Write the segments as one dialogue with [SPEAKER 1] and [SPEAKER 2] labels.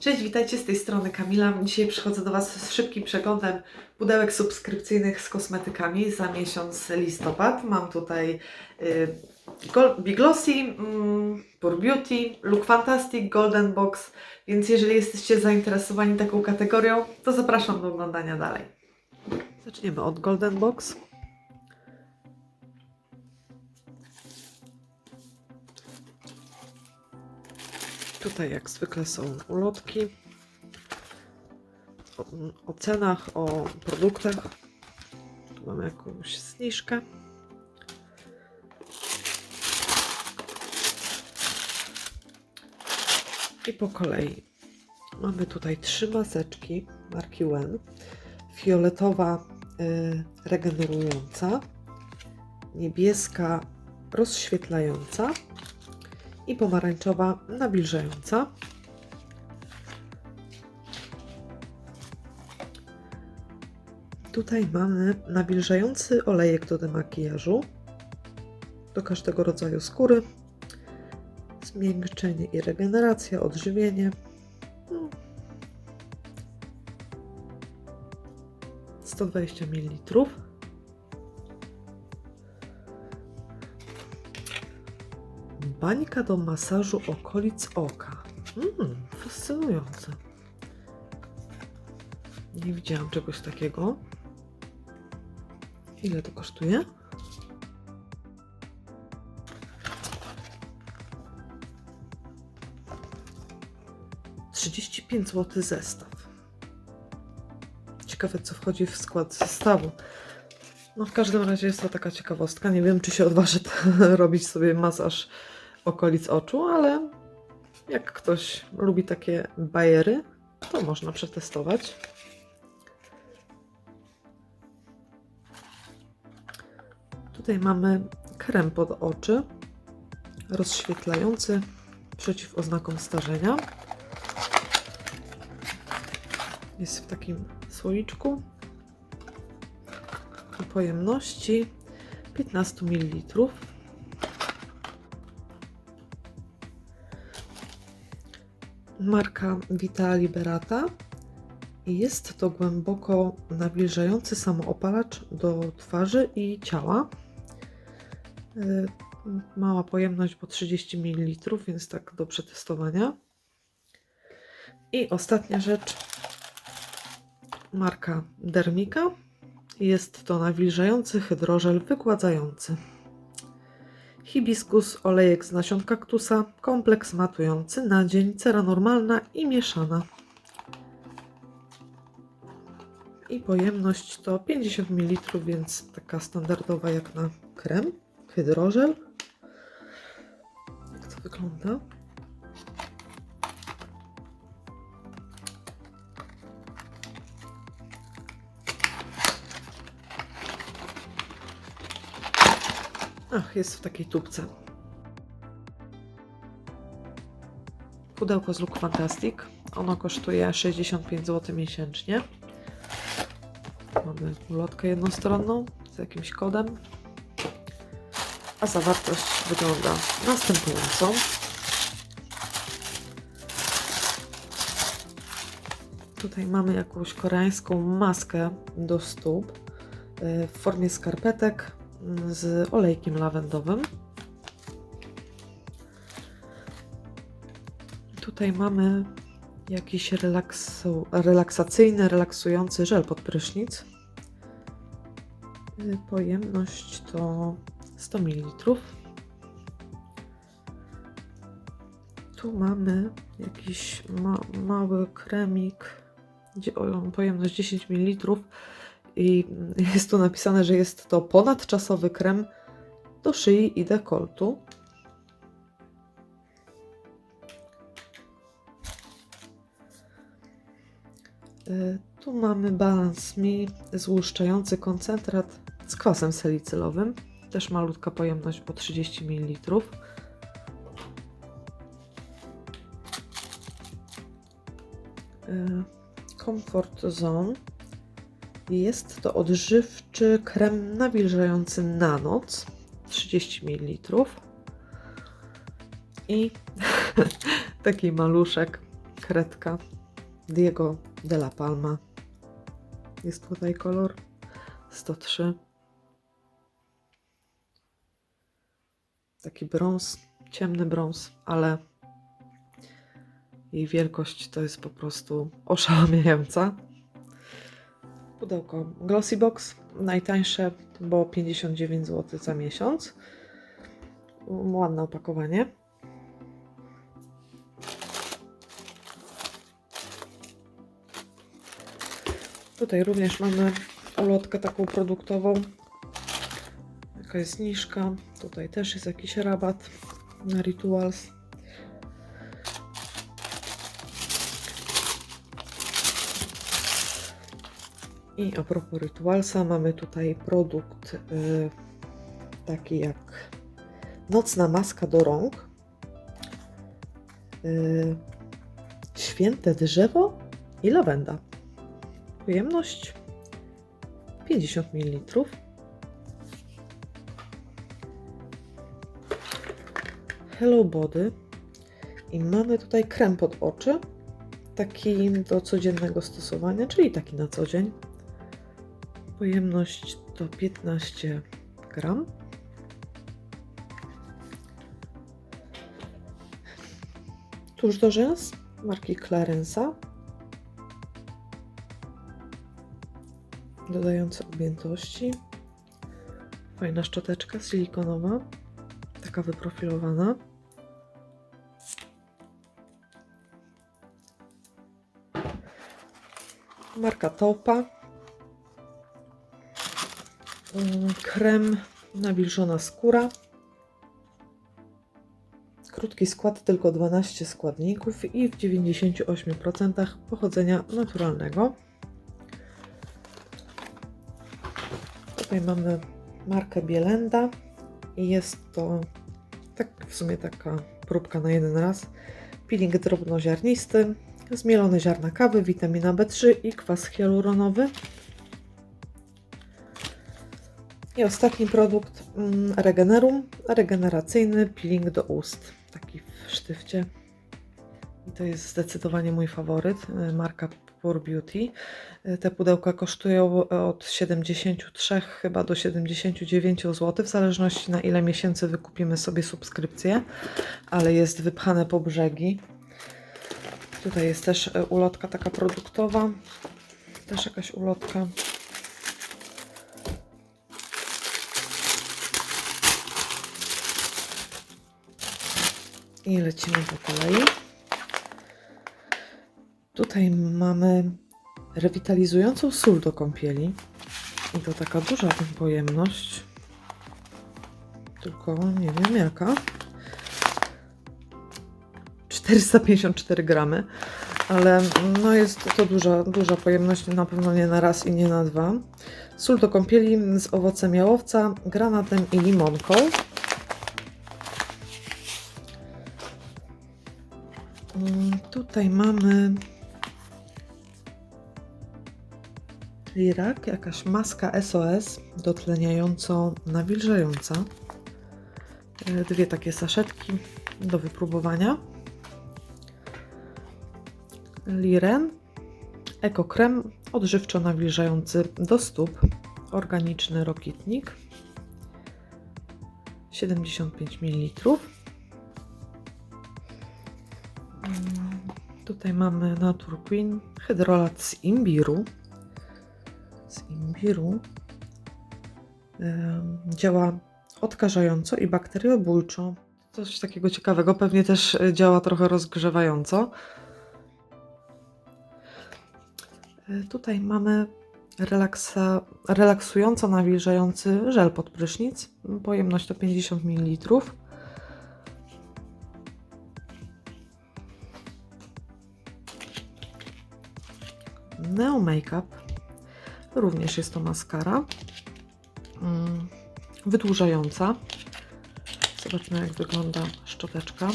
[SPEAKER 1] Cześć, witajcie z tej strony Kamila. Dzisiaj przychodzę do Was z szybkim przeglądem pudełek subskrypcyjnych z kosmetykami za miesiąc listopad. Mam tutaj y, Gol- Big Glossy, mm, Pure Beauty, Look Fantastic, Golden Box, więc jeżeli jesteście zainteresowani taką kategorią, to zapraszam do oglądania dalej. Zaczniemy od Golden Box. Tutaj jak zwykle są ulotki o, o cenach, o produktach. Tu mamy jakąś zniżkę. I po kolei mamy tutaj trzy maseczki marki Wen. Fioletowa y, regenerująca, niebieska rozświetlająca i pomarańczowa nawilżająca. Tutaj mamy nawilżający olejek do demakijażu do każdego rodzaju skóry. Zmiękczenie i regeneracja, odżywienie. No. 120 ml. Bańka do masażu okolic oka. Mm, fascynujące. Nie widziałam czegoś takiego. Ile to kosztuje? Trzydzieści pięć zł zestaw. Ciekawe, co wchodzi w skład zestawu. No w każdym razie jest to taka ciekawostka. Nie wiem, czy się odważy robić sobie masaż okolic oczu, ale jak ktoś lubi takie bajery, to można przetestować. Tutaj mamy krem pod oczy, rozświetlający przeciw oznakom starzenia. Jest w takim słoiczku o pojemności 15 ml. Marka Vita Liberata jest to głęboko nawilżający samoopalacz do twarzy i ciała. Y, Mała pojemność, bo 30 ml, więc tak do przetestowania. I ostatnia rzecz, marka Dermika. Jest to nawilżający hydrożel wygładzający. Hibiskus, olejek z nasion kaktusa, kompleks matujący na dzień, cera normalna i mieszana. I pojemność to 50 ml, więc taka standardowa jak na krem, hydrożel. Jak to wygląda? Ach, jest w takiej tubce. Pudełko z Look Fantastic. Ono kosztuje 65 zł miesięcznie. Mamy ulotkę jednostronną z jakimś kodem. A zawartość wygląda następująco. Tutaj mamy jakąś koreańską maskę do stóp y, w formie skarpetek z olejkiem lawendowym. Tutaj mamy jakiś relaksu, relaksacyjny, relaksujący żel pod prysznic. Y, Pojemność to 100 ml. Tu mamy jakiś ma, mały kremik, pojemność 10 ml i jest tu napisane, że jest to ponadczasowy krem do szyi i dekoltu. Y, Tu mamy Balance Me złuszczający koncentrat z kwasem salicylowym. Też malutka pojemność po 30 ml. Comfort Zone. Jest to odżywczy krem nawilżający na noc 30 ml. I taki maluszek kredka Diego de la Palma. Jest tutaj kolor 103. Taki brąz, ciemny brąz, ale jej wielkość to jest po prostu oszałamiająca. Pudełko Glossy Box, najtańsze, bo 59 zł za miesiąc. Ładne opakowanie. Tutaj również mamy ulotkę taką produktową. Jaka jest zniżka. Tutaj też jest jakiś rabat na Rituals. I a propos Ritualsa, mamy tutaj produkt y, taki jak nocna maska do rąk. Y, święte drzewo i lawenda. Pojemność 50 ml. Hello Body. I mamy tutaj krem pod oczy. Taki do codziennego stosowania, czyli taki na co dzień. Pojemność to 15 gram. Tuż do rzęs marki Clarensa. Dodający objętości. Fajna szczoteczka silikonowa. Taka wyprofilowana. Marka Topa. Mm, Krem nawilżona skóra. Krótki skład, tylko 12 składników i w 98% pochodzenia naturalnego. Tutaj mamy markę Bielenda i jest to tak w sumie taka próbka na jeden raz. Peeling drobnoziarnisty, zmielone ziarna kawy, witamina B3 i kwas hialuronowy. I ostatni produkt mm, Regenerum, regeneracyjny peeling do ust, taki w sztywcie. I to jest zdecydowanie mój faworyt, y, marka Pure Beauty. Y, Te pudełka kosztują od 73 chyba do 79 zł, w zależności na ile miesięcy wykupimy sobie subskrypcję, ale jest wypchane po brzegi. Tutaj jest też y, ulotka taka produktowa, też jakaś ulotka. I lecimy po kolei. Tutaj mamy rewitalizującą sól do kąpieli. I to taka duża pojemność. Tylko nie wiem jaka. 454 gramy, ale no jest to duża, duża pojemność, na pewno nie na raz i nie na dwa. Sól do kąpieli z owocem jałowca, granatem i limonką. Tutaj mamy lirak, jakaś maska SOS dotleniająco-nawilżająca. E, Dwie takie saszetki do wypróbowania. Liren, ekokrem odżywczo-nawilżający do stóp, organiczny rokitnik, 75 ml. Tutaj mamy Natur Queen, hydrolat z imbiru. Z imbiru. Działa odkażająco i bakteriobójczo. Coś takiego ciekawego, pewnie też e, działa trochę rozgrzewająco. E, Tutaj mamy relaksa, relaksująco nawilżający żel pod prysznic. Pojemność to 50 ml. Neo Makeup. Również jest to maskara. Mm, Wydłużająca. Zobaczmy, jak wygląda szczoteczka.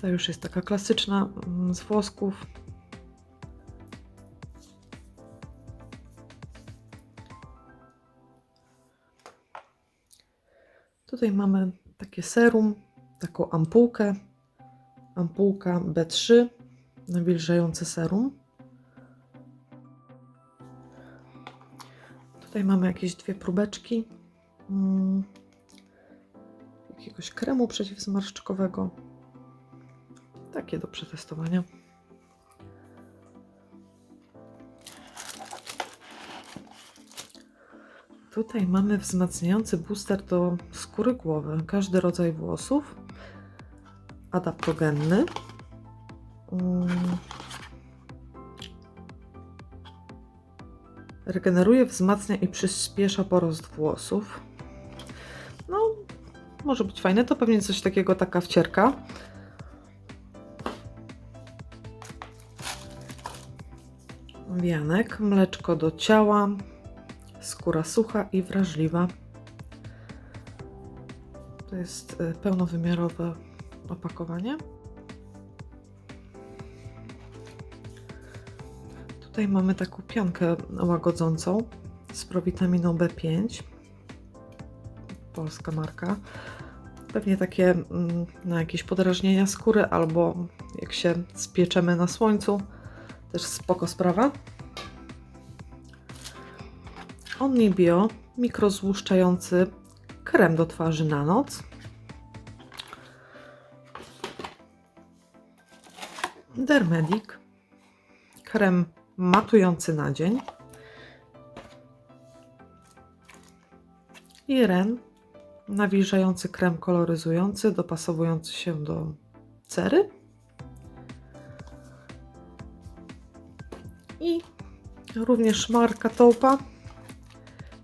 [SPEAKER 1] Ta już jest taka klasyczna mm, z włosków. Tutaj mamy takie serum, taką ampułkę. Ampułka B3, nawilżające serum. Tutaj mamy jakieś dwie próbeczki mm, jakiegoś kremu przeciwzmarszczkowego. Takie do przetestowania. Tutaj mamy wzmacniający booster do skóry głowy. Każdy rodzaj włosów. Adaptogenny. Regeneruje, wzmacnia i przyspiesza porost włosów. No, może być fajne. To pewnie coś takiego, taka wcierka. Wianek, mleczko do ciała, skóra sucha i wrażliwa. To jest y, pełnowymiarowe opakowanie. Tutaj mamy taką piankę łagodzącą z prowitaminą B5. Polska marka. Pewnie takie mm, na jakieś podrażnienia skóry albo jak się spieczemy na słońcu. Też spoko sprawa. Onibio mikrozłuszczający krem do twarzy na noc. Dermedic krem matujący na dzień. I Ren nawilżający krem koloryzujący dopasowujący się do cery. I również marka Taupa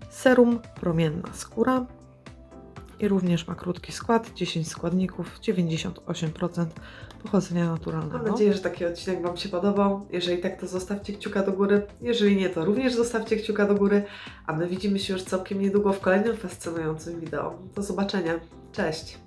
[SPEAKER 1] Serum promienna skóra i również ma krótki skład, 10 składników, 98% pochodzenia naturalnego. Mam nadzieję, że taki odcinek Wam się podobał. Jeżeli tak, to zostawcie kciuka do góry. Jeżeli nie, to również zostawcie kciuka do góry. A my widzimy się już całkiem niedługo w kolejnym fascynującym wideo. Do zobaczenia. Cześć!